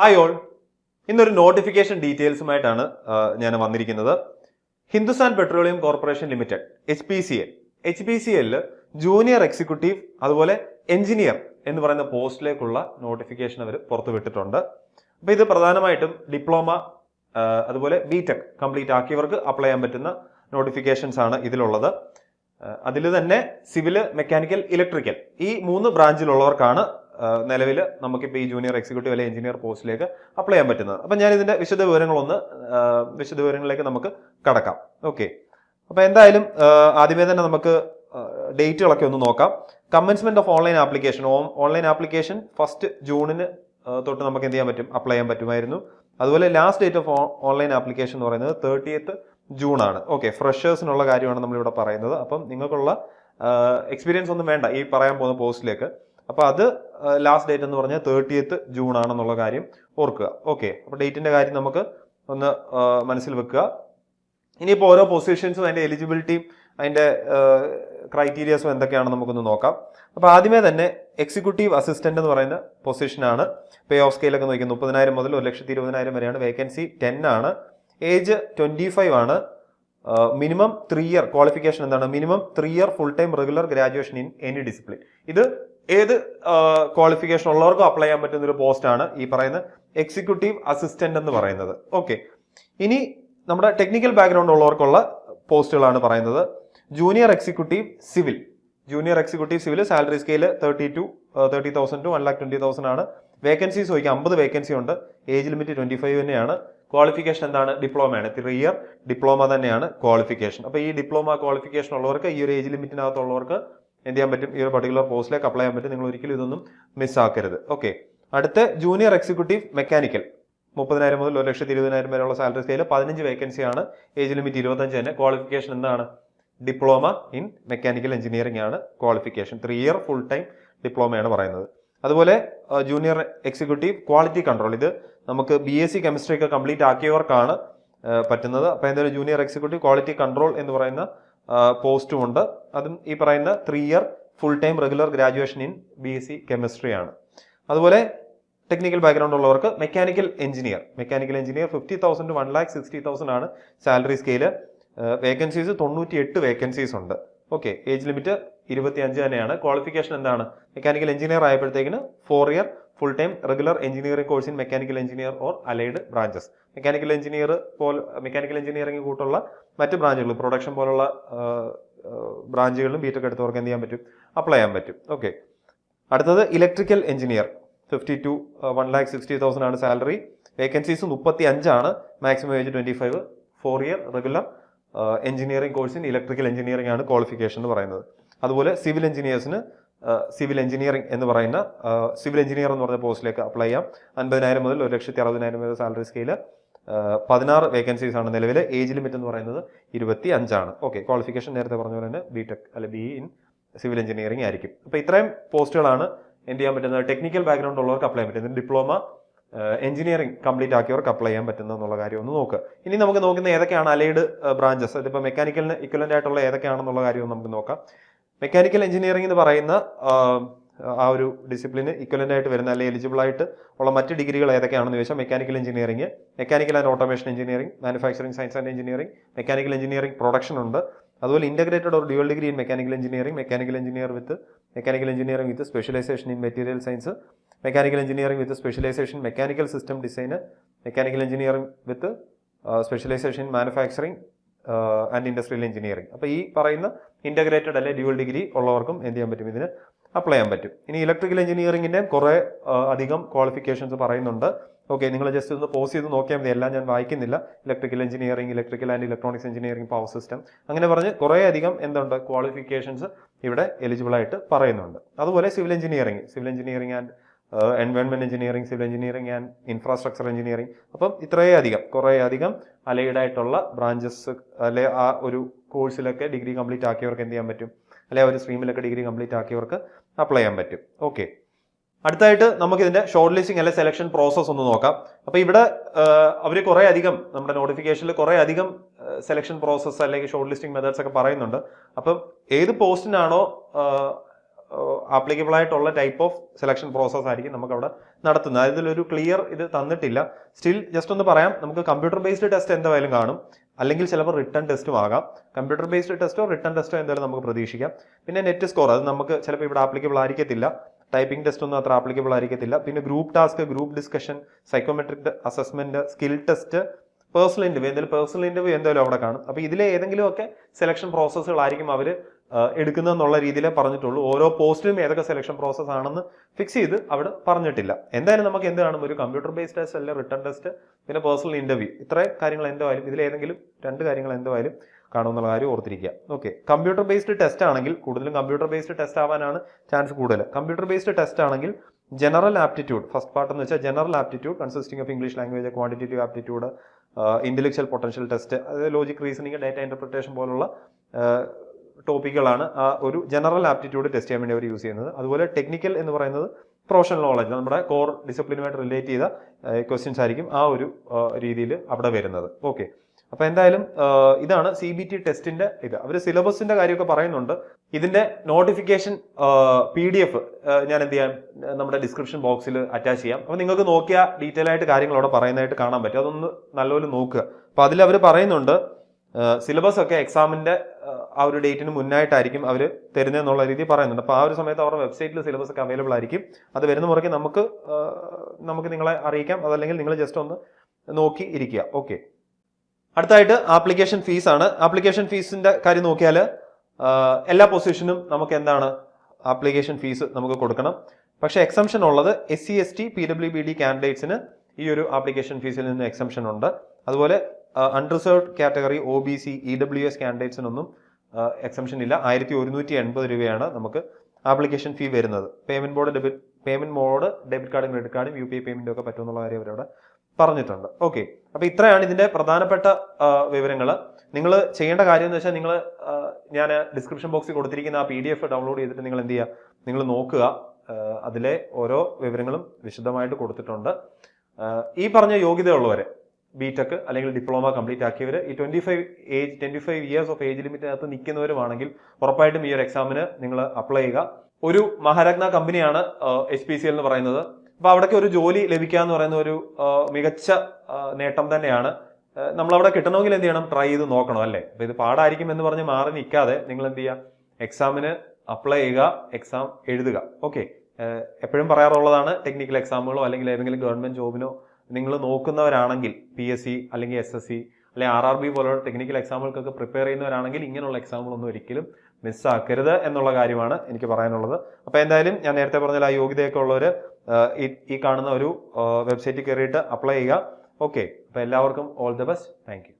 Hi all ഇന്നൊരു notification ഡീറ്റെയിൽസുമായിട്ടാണ് ഞാൻ വന്നിരിക്കുന്നത്. Hindustan petroleum corporation limited H P C L H P C എല്ലിൽ ജൂനിയർ എക്സിക്യൂട്ടീവ് അതുപോലെ എഞ്ചിനീയർ എന്ന് പറയുന്ന പോസ്റ്റിലേക്കുള്ള നോട്ടിഫിക്കേഷൻ അവർ പുറത്തുവിട്ടിട്ടുണ്ട്. അപ്പോൾ ഇത് പ്രധാനമായിട്ടും ഡിപ്ലോമ അതുപോലെ ബി ടെക് കംപ്ലീറ്റ് ആക്കിയവർക്ക് അപ്ലൈ ചെയ്യാൻ പറ്റുന്ന നോട്ടിഫിക്കേഷൻസ് ആണ് ഇതിലുള്ളത്. അതിൽ തന്നെ സിവിൽ മെക്കാനിക്കൽ ഇലക്ട്രിക്കൽ ഈ മൂന്ന് ബ്രാഞ്ചിലുള്ളവർക്കാണ് നിലവിൽ നമുക്കിപ്പോൾ ഈ ജൂനിയർ എക്സിക്യൂട്ടീവ് അല്ലെങ്കിൽ എഞ്ചിനീയർ പോസ്റ്റിലേക്ക് അപ്ലൈ ചെയ്യാൻ പറ്റുന്നത്. അപ്പം ഞാൻ ഇതിന്റെ വിശദ വിവരങ്ങളൊന്ന് വിശദ വിവരങ്ങളിലേക്ക് നമുക്ക് കടക്കാം. ഓക്കെ അപ്പോൾ എന്തായാലും ആദ്യമേ തന്നെ നമുക്ക് ഡേറ്റുകളൊക്കെ ഒന്ന് നോക്കാം. Commencement of online application online application first ജൂണിന് തൊട്ട് നമുക്ക് എന്ത് ചെയ്യാൻ പറ്റും? അപ്ലൈ ചെയ്യാൻ പറ്റുമായിരുന്നു. അതുപോലെ last date of online application എന്ന് പറയുന്നത് തേർട്ടിയത്ത് ജൂൺ ആണ് ഓക്കെ ഫ്രഷേഴ്സിനുള്ള കാര്യമാണ് നമ്മളിവിടെ പറയുന്നത്. അപ്പം നിങ്ങൾക്കുള്ള എക്സ്പീരിയൻസ് ഒന്നും വേണ്ട ഈ പറയാൻ പോകുന്ന പോസ്റ്റിലേക്ക് അപ്പോൾ അത് ലാസ്റ്റ് ഡേറ്റ് എന്ന് പറഞ്ഞാൽ തേർട്ടിയത്ത് ജൂൺ ആണെന്നുള്ള കാര്യം ഓർക്കുക. ഓക്കെ അപ്പോൾ ഡേറ്റിന്റെ കാര്യം നമുക്ക് ഒന്ന് മനസ്സിൽ വെക്കുക. ഇനിയിപ്പോൾ ഓരോ പൊസിഷൻസും അതിന്റെ എലിജിബിലിറ്റിയും അതിന്റെ ക്രൈറ്റീരിയസും എന്തൊക്കെയാണെന്ന് നമുക്കൊന്ന് നോക്കാം. അപ്പോൾ ആദ്യമേ തന്നെ എക്സിക്യൂട്ടീവ് അസിസ്റ്റന്റ് എന്ന് പറയുന്ന പൊസിഷനാണ് പേ ഓഫ് സ്കെയിലൊക്കെ നോക്കിയത് മുപ്പതിനായിരം മുതൽ ഒരു ലക്ഷത്തി ഇരുപതിനായിരം വരെയാണ്. വേക്കൻസി ടെൻ ആണ്. ഏജ് ട്വന്റി ഫൈവ് ആണ് മിനിമം ത്രീ ഇയർ ക്വാളിഫിക്കേഷൻ എന്താണ്? Minimum three year full time regular graduation in any discipline ഇത് ഏത് ക്വാളിഫിക്കേഷൻ ഉള്ളവർക്കും അപ്ലൈ ചെയ്യാൻ പറ്റുന്ന ഒരു പോസ്റ്റാണ് ഈ പറയുന്ന എക്സിക്യൂട്ടീവ് അസിസ്റ്റന്റ് എന്ന് പറയുന്നത്. ഓക്കെ ഇനി നമ്മുടെ ടെക്നിക്കൽ ബാക്ക്ഗ്രൗണ്ട് ഉള്ളവർക്കുള്ള പോസ്റ്റുകളാണ് പറയുന്നത്. Junior executive civil junior executive civil salary scale thirty two thirty thousand to one lakh twenty thousand ആണ്. വേക്കൻസീസ് ചോദിക്കുക അമ്പത് വേക്കൻസി ഉണ്ട്. ഏജ് ലിമിറ്റ് ട്വന്റി ഫൈവ് തന്നെയാണ്. ക്വാളിഫിക്കേഷൻ എന്താണ്? ഡിപ്ലോമയാണ് ത്രീ ഇയർ ഡിപ്ലോമ തന്നെയാണ് ക്വാളിഫിക്കേഷൻ അപ്പോൾ ഈ ഡിപ്ലോമ ക്വാളിഫിക്കേഷൻ ഉള്ളവർക്ക് ഈ ഒരു ഏജ് ലിമിറ്റിനകത്തുള്ളവർക്ക് എന്ത് ചെയ്യാൻ പറ്റും? ഈ ഒരു പർട്ടിക്കുലർ പോസ്റ്റിലേക്ക് അപ്ലൈ ചെയ്യാൻ പറ്റും. നിങ്ങൾ ഒരിക്കലും ഇതൊന്നും മിസ്സാക്കരുത് ഓക്കെ അടുത്ത ജൂനിയർ എക്സിക്യൂട്ടീവ് മെക്കാനിക്കൽ മുപ്പതിനായിരം മുതൽ ഒരു ലക്ഷത്തി ഇരുപതിനായിരം വരെയുള്ള സാലറി സ്കെയിൽ പതിനഞ്ച് വേക്കൻസിയാണ് ഏജ് ലിമിറ്റ് ഇരുപത്തഞ്ച് തന്നെ. ക്വാളിഫിക്കേഷൻ എന്താണ്? ഡിപ്ലോമ ഇൻ മെക്കാനിക്കൽ എഞ്ചിനീയറിംഗ് ആണ് qualification three year full time ഡിപ്ലോമയാണ് പറയുന്നത്. അതുപോലെ ജൂനിയർ എക്സിക്യൂട്ടീവ് ക്വാളിറ്റി കൺട്രോൾ ഇത് നമുക്ക് ബി എസ് സി കെമിസ്ട്രി ഒക്കെ കംപ്ലീറ്റ് ആക്കിയവർക്കാണ് പറ്റുന്നത്. അപ്പോൾ എന്തായാലും ജൂനിയർ എക്സിക്യൂട്ടീവ് ക്വാളിറ്റി കൺട്രോൾ എന്ന് പറയുന്ന പോസ്റ്റും ഉണ്ട്. അതും ഈ പറയുന്ന three year full time regular graduation in B S C chemistry ആണ്. അതുപോലെ ടെക്നിക്കൽ ബാക്ക്ഗ്രൗണ്ട് ഉള്ളവർക്ക് mechanical engineer mechanical engineer fifty thousand one lakh sixty thousand ആണ് സാലറി സ്കെയിൽ വേക്കൻസീസ് തൊണ്ണൂറ്റി എട്ട് വേക്കൻസീസ് ഉണ്ട്. ഓക്കെ ഏജ് ലിമിറ്റ് ഇരുപത്തി അഞ്ച് തന്നെയാണ്. ക്വാളിഫിക്കേഷൻ എന്താണ്? Mechanical engineer ആയപ്പോഴത്തേക്കിന് four year full time regular engineering course in mechanical engineer or allied branches mechanical engineer പോലെ mechanical engineering കൂട്ടുള്ള മറ്റ് ബ്രാഞ്ചുകൾ പ്രൊഡക്ഷൻ പോലുള്ള ബ്രാഞ്ചുകളിലും ബിടെക് എടുത്തവർക്ക് എന്ത് ചെയ്യാൻ പറ്റും? അപ്ലൈ ചെയ്യാൻ പറ്റും. ഓക്കെ അടുത്തത് electrical engineer fifty to one lakh sixty thousand ആണ് സാലറി വേക്കൻസീസ് മുപ്പത്തി അഞ്ചാണ് maximum age twenty five four year regular engineering course in electrical engineering ആണ് ക്വാളിഫിക്കേഷൻ എന്ന് പറയുന്നത്. അതുപോലെ സിവിൽ എഞ്ചിനീയേഴ്സിന് സിവിൽ എഞ്ചിനീയറിംഗ് എന്ന് പറയുന്ന സിവിൽ എഞ്ചിനീയർ എന്ന് പറഞ്ഞ പോസ്റ്റിലേക്ക് അപ്ലൈ ചെയ്യാം. അൻപതിനായിരം മുതൽ ഒരു ലക്ഷത്തി അറുപതിനായിരം വരെ സാലറി സ്കെയിൽ പതിനാറ് വേക്കൻസീസ് ആണ് നിലവിൽ ഏജ് ലിമിറ്റ് എന്ന് പറയുന്നത് ഇരുപത്തി അഞ്ചാണ് ഓക്കെ ക്വാളിഫിക്കേഷൻ നേരത്തെ പറഞ്ഞ പോലെ തന്നെ ബി ടെക് അല്ലെ ബി ഇൻ സിവിൽ എഞ്ചിനീയറിംഗ് ആയിരിക്കും. അപ്പോൾ ഇത്രയും പോസ്റ്റുകളാണ് എന്ത് ചെയ്യാൻ പറ്റുന്നത്? ടെക്നിക്കൽ ബാക്ക്ഗ്രൗണ്ട് ഉള്ളവർക്ക് അപ്ലൈ ചെയ്യാൻ പറ്റുന്നത് ഡിപ്ലോമ എഞ്ചിനീയറിംഗ് കംപ്ലീറ്റ് ആക്കിയവർക്ക് അപ്ലൈ ചെയ്യാൻ പറ്റുന്ന എന്നുള്ള കാര്യം ഒന്ന് നോക്കുക ഇനി നമുക്ക് നോക്കുന്ന ഏതൊക്കെയാണ് അലൈഡ് ബ്രാഞ്ചസ് അതിപ്പോൾ മെക്കാനിക്കലിന് ഇക്വലന്റ് ആയിട്ടുള്ള ഏതൊക്കെയാണെന്നുള്ള കാര്യം നമുക്ക് നോക്കാം. മെക്കാനിക്കൽ എഞ്ചിനീയറിംഗ് എന്ന് പറയുന്ന ആ, ഒരു ഡിസിപ്ലിന് ഇക്വലന്റ് ആയിട്ട് വരുന്ന അല്ലെങ്കിൽ എലിജിബിൾ ആയിട്ട് ഉള്ള മറ്റ് ഡിഗ്രികൾ ഏതൊക്കെയാണെന്ന് ചോദിച്ചാൽ mechanical engineering mechanical and automation engineering manufacturing science and engineering mechanical engineering production ഉണ്ട്. അതുപോലെ ഇന്റഗ്രേറ്റഡ് ഒരു dual degree in mechanical engineering mechanical engineer with mechanical engineering with specialisation in material science mechanical engineering with specialisation mechanical system design mechanical engineering with specialisation in manufacturing and industrial engineering അപ്പോൾ ഈ പറയുന്ന integrated അല്ലെ dual degree ഉള്ളവർക്കും എന്ത് ചെയ്യാൻ പറ്റും? ഇതിന് apply ചെയ്യാൻ പറ്റും. ഇനി ഇലക്ട്രിക്കൽ എഞ്ചിനീയറിംഗിന്റെ കുറേ അധികം ക്വാളിഫിക്കേഷൻസ് പറയുന്നുണ്ട്. ഓക്കെ നിങ്ങൾ ജസ്റ്റ് ഒന്ന് പോസ് ചെയ്ത് നോക്കിയാൽ മതി. എല്ലാം ഞാൻ വായിക്കുന്നില്ല. Electrical engineering electrical and electronics engineering power system അങ്ങനെ പറഞ്ഞ് കുറേ അധികം എന്തുണ്ട്? ക്വാളിഫിക്കേഷൻസ് ഇവിടെ എലിജിബിൾ ആയിട്ട് പറയുന്നുണ്ട്. അതുപോലെ civil engineering civil engineering and environment engineering civil engineering and infrastructure engineering അപ്പം ഇത്രയേ അധികം കുറേ അധികം അലൈഡ് ആയിട്ടുള്ള ബ്രാഞ്ചസ് അല്ലെ ആ ഒരു കോഴ്സിലൊക്കെ ഡിഗ്രി കംപ്ലീറ്റ് ആക്കിയവർക്ക് എന്ത് ചെയ്യാൻ പറ്റും? അല്ലെ ഒരു സ്ട്രീമിലൊക്കെ ഡിഗ്രി കംപ്ലീറ്റ് ആക്കിയവർക്ക് അപ്ലൈ ചെയ്യാൻ പറ്റും. ഓക്കെ അടുത്തായിട്ട് നമുക്ക് ഇതിന്റെ ഷോർട്ട് ലിസ്റ്റിംഗ് അല്ലെ സെലക്ഷൻ പ്രോസസ് ഒന്ന് നോക്കാം. അപ്പൊ ഇവിടെ അവർ കുറെ അധികം നമ്മുടെ നോട്ടിഫിക്കേഷനിൽ കുറെ അധികം സെലക്ഷൻ പ്രോസസ്സ് അല്ലെങ്കിൽ ഷോർട്ട് ലിസ്റ്റിംഗ് മെത്തേഡ്സ് ഒക്കെ പറയുന്നുണ്ട്. അപ്പം ഏത് പോസ്റ്റിനാണോ ആപ്ലിക്കബിൾ ആയിട്ടുള്ള ടൈപ്പ് ഓഫ് സെലക്ഷൻ പ്രോസസ് ആയിരിക്കും നമുക്ക് അവിടെ നടത്തുന്നത്. അതായത് ഒരു ക്ലിയർ ഇത് തന്നിട്ടില്ല. സ്റ്റിൽ ജസ്റ്റ് ഒന്ന് പറയാം. നമുക്ക് കമ്പ്യൂട്ടർ ബേസ്ഡ് ടെസ്റ്റ് എന്തായാലും കാണും. അല്ലെങ്കിൽ ചിലപ്പോൾ റിട്ടേൺ ടെസ്റ്റും ആകാം. കമ്പ്യൂട്ടർ ബേസ്ഡ് ടെസ്റ്റോ റിട്ടേൺ ടെസ്റ്റോ എന്തായാലും നമുക്ക് പ്രതീക്ഷിക്കാം. പിന്നെ നെറ്റ് സ്കോർ അത് നമുക്ക് ചിലപ്പോൾ ഇവിടെ ആപ്ലിക്കബിൾ ആയിരിക്കത്തില്ല. ടൈപ്പിംഗ് ടെസ്റ്റ് ഒന്നും അത്ര ആപ്ലിക്കബിൾ ആയിരിക്കത്തില്ല. പിന്നെ group task group discussion psychometric assessment skill test personal interview എന്തായാലും പേഴ്സണൽ ഇന്റർവ്യൂ എന്തായാലും അവിടെ കാണും. അപ്പോൾ ഇതിലെ ഏതെങ്കിലുമൊക്കെ സെലക്ഷൻ പ്രോസസ്സുകളായിരിക്കും അവർ എടുക്കുന്നതെന്നുള്ള രീതിയിൽ പറഞ്ഞിട്ടുള്ളൂ. ഓരോ പോസ്റ്റിലും ഏതൊക്കെ സെലക്ഷൻ പ്രോസസ്സ് ആണെന്ന് ഫിക്സ് ചെയ്ത് അവിടെ പറഞ്ഞിട്ടില്ല. എന്തായാലും നമുക്ക് എന്ത് കാണും? ഒരു കമ്പ്യൂട്ടർ ബേസ്ഡ് ടെസ്റ്റ് അല്ലെങ്കിൽ റിട്ടേൺ ടെസ്റ്റ് പിന്നെ പേഴ്സണൽ ഇന്റർവ്യൂ ഇത്രയും കാര്യങ്ങൾ എന്തായാലും ഇതിൽ ഏതെങ്കിലും രണ്ട് കാര്യങ്ങൾ എന്തായാലും കാണുമെന്നുള്ള കാര്യം ഓർത്തിരിക്കുക. ഓക്കെ കമ്പ്യൂട്ടർ ബേസ്ഡ് ടെസ്റ്റ് ആണെങ്കിൽ കൂടുതലും കമ്പ്യൂട്ടർ ബേസ്ഡ് ടെസ്റ്റ് ആവാനാണ് ചാൻസ് കൂടുതൽ. കമ്പ്യൂട്ടർ ബേസ്ഡ് ടെസ്റ്റ് ആണെങ്കിൽ ജനറൽ ആപ്റ്റിറ്റ്യൂഡ് ഫസ്റ്റ് പാർട്ട് എന്ന് വെച്ചാൽ general aptitude consisting of English language quantitative aptitude intellectual potential test അതായത് ലോജിക് റീസണിങ് ഡേറ്റ ഇന്റർപ്രിട്ടേഷൻ പോലുള്ള ടോപ്പിക്കുകളാണ് ആ ഒരു ജനറൽ ആപ്റ്റിറ്റ്യൂഡ് ടെസ്റ്റ് ചെയ്യാൻ വേണ്ടി അവർ യൂസ് ചെയ്യുന്നത്. അതുപോലെ ടെക്നിക്കൽ എന്ന് പറയുന്നത് പ്രൊഫഷണൽ നോളജ് നമ്മുടെ കോർ ഡിസിപ്ലിനുമായിട്ട് റിലേറ്റ് ചെയ്ത ക്വസ്റ്റ്യൻസ് ആയിരിക്കും ആ ഒരു രീതിയിൽ അവിടെ വരുന്നത്. ഓക്കെ അപ്പോൾ എന്തായാലും ഇതാണ് സി ബി ടി ടെസ്റ്റിന്റെ ഇത്. അവർ സിലബസിന്റെ കാര്യമൊക്കെ പറയുന്നുണ്ട്. ഇതിന്റെ നോട്ടിഫിക്കേഷൻ പി ഡി എഫ് ഞാൻ എന്ത് ചെയ്യാം? നമ്മുടെ ഡിസ്ക്രിപ്ഷൻ ബോക്സിൽ അറ്റാച്ച് ചെയ്യാം. അപ്പോൾ നിങ്ങൾക്ക് നോക്കിയാൽ ഡീറ്റെയിൽ ആയിട്ട് കാര്യങ്ങൾ അവിടെ പറയുന്നതായിട്ട് കാണാൻ പറ്റും. അതൊന്ന് നല്ലപോലെ നോക്കുക. അപ്പോൾ അതിൽ അവർ പറയുന്നുണ്ട് സിലബസ് ഒക്കെ എക്സാമിന്റെ ആ ഒരു ഡേറ്റിന് മുന്നായിട്ടായിരിക്കും അവർ തരുന്നതെന്നുള്ള രീതി പറയുന്നുണ്ട്. അപ്പോൾ ആ ഒരു സമയത്ത് അവരുടെ വെബ്സൈറ്റിൽ സിലബസ് ഒക്കെ അവൈലബിൾ ആയിരിക്കും. അത് വരുന്ന മുറയ്ക്ക് നമുക്ക് നമുക്ക് നിങ്ങളെ അറിയിക്കാം. അതല്ലെങ്കിൽ നിങ്ങൾ ജസ്റ്റ് ഒന്ന് നോക്കി ഇരിക്കുക. ഓക്കെ അടുത്തായിട്ട് ആപ്ലിക്കേഷൻ ഫീസ് ആണ്. ആപ്ലിക്കേഷൻ ഫീസിന്റെ കാര്യം നോക്കിയാൽ എല്ലാ പൊസിഷനും നമുക്ക് എന്താണ് ആപ്ലിക്കേഷൻ ഫീസ് നമുക്ക് കൊടുക്കണം. പക്ഷേ എക്സംഷൻ ഉള്ളത് S C S T P W B D കാൻഡിഡേറ്റ്സിന് ഈ ഒരു ആപ്ലിക്കേഷൻ ഫീസിൽ നിന്ന് എക്സംഷൻ ഉണ്ട്. അതുപോലെ unreserved category O B C E W S കാൻഡിഡേറ്റ്സിനൊന്നും exemption ഇല്ല. ആയിരത്തി ഒരുന്നൂറ്റി എൺപത് രൂപയാണ് നമുക്ക് ആപ്ലിക്കേഷൻ ഫീ വരുന്നത്. Payment board debit payment mode debit കാർഡും ക്രെഡിറ്റ് കാർഡും യു പി ഐ പേയ്മെന്റും ഒക്കെ പറ്റുമെന്നുള്ള കാര്യം അവരവിടെ പറഞ്ഞിട്ടുണ്ട്. ഓക്കെ അപ്പൊ ഇത്രയാണ് ഇതിന്റെ പ്രധാനപ്പെട്ട വിവരങ്ങൾ നിങ്ങൾ ചെയ്യേണ്ട കാര്യം എന്ന് വെച്ചാൽ നിങ്ങൾ ഞാൻ ഡിസ്ക്രിപ്ഷൻ ബോക്സിൽ കൊടുത്തിരിക്കുന്ന ആ പി ഡി എഫ് ഡൗൺലോഡ് ചെയ്തിട്ട് നിങ്ങൾ എന്ത് ചെയ്യുക? നിങ്ങൾ നോക്കുക. അതിലെ ഓരോ വിവരങ്ങളും വിശദമായിട്ട് കൊടുത്തിട്ടുണ്ട്. ഈ പറഞ്ഞ യോഗ്യതയുള്ളവരെ ബിടെക് അല്ലെങ്കിൽ ഡിപ്ലോമ കംപ്ലീറ്റ് ആക്കിയവർ ഈ twenty five age twenty five years of age ലിമിറ്റിനകത്ത് നിൽക്കുന്നവരുമാണെങ്കിൽ ഉറപ്പായിട്ടും ഈ ഒരു എക്സാമിന് നിങ്ങൾ അപ്ലൈ ചെയ്യുക. ഒരു മഹാരത്ന കമ്പനിയാണ് എച്ച് പി സി എൽ എന്ന് പറയുന്നത്. അപ്പോൾ അവിടേക്ക് ഒരു ജോലി ലഭിക്കുക എന്ന് പറയുന്ന ഒരു മികച്ച നേട്ടം തന്നെയാണ്. നമ്മൾ നമ്മളവിടെ കിട്ടണമെങ്കിൽ എന്ത് ചെയ്യണം? ട്രൈ ചെയ്ത് നോക്കണം അല്ലേ? അപ്പോൾ ഇത് പാടായിരിക്കും എന്ന് പറഞ്ഞ് മാറി നിൽക്കാതെ നിങ്ങൾ എന്ത് ചെയ്യുക? എക്സാമിന് അപ്ലൈ ചെയ്യുക എക്സാം എഴുതുക. ഓക്കെ എപ്പോഴും പറയാറുള്ളതാണ് ടെക്നിക്കൽ എക്സാമുകളോ അല്ലെങ്കിൽ ഏതെങ്കിലും ഗവൺമെന്റ് ജോബിനോ നിങ്ങൾ നോക്കുന്നവരാണെങ്കിൽ പി എസ് സി അല്ലെങ്കിൽ എസ് എസ് സി അല്ലെങ്കിൽ ആർ ആർ ബി പോലുള്ള ടെക്നിക്കൽ എക്സാമുകൾക്കൊക്കെ പ്രിപ്പയർ ചെയ്യുന്നവരാണെങ്കിൽ ഇങ്ങനെയുള്ള എക്സാമുകളൊന്നും ഒരിക്കലും മിസ്സാക്കരുത് എന്നുള്ള കാര്യമാണ് എനിക്ക് പറയാനുള്ളത്. അപ്പോൾ എന്തായാലും ഞാൻ നേരത്തെ പറഞ്ഞാൽ ആ യോഗ്യതയൊക്കെ ഉള്ളവർ ഈ കാണുന്ന ഒരു വെബ്സൈറ്റിൽ കയറിയിട്ട് അപ്ലൈ ചെയ്യുക. ഓക്കെ അപ്പോൾ എല്ലാവർക്കും ഓൾ ദ ബെസ്റ്റ് താങ്ക്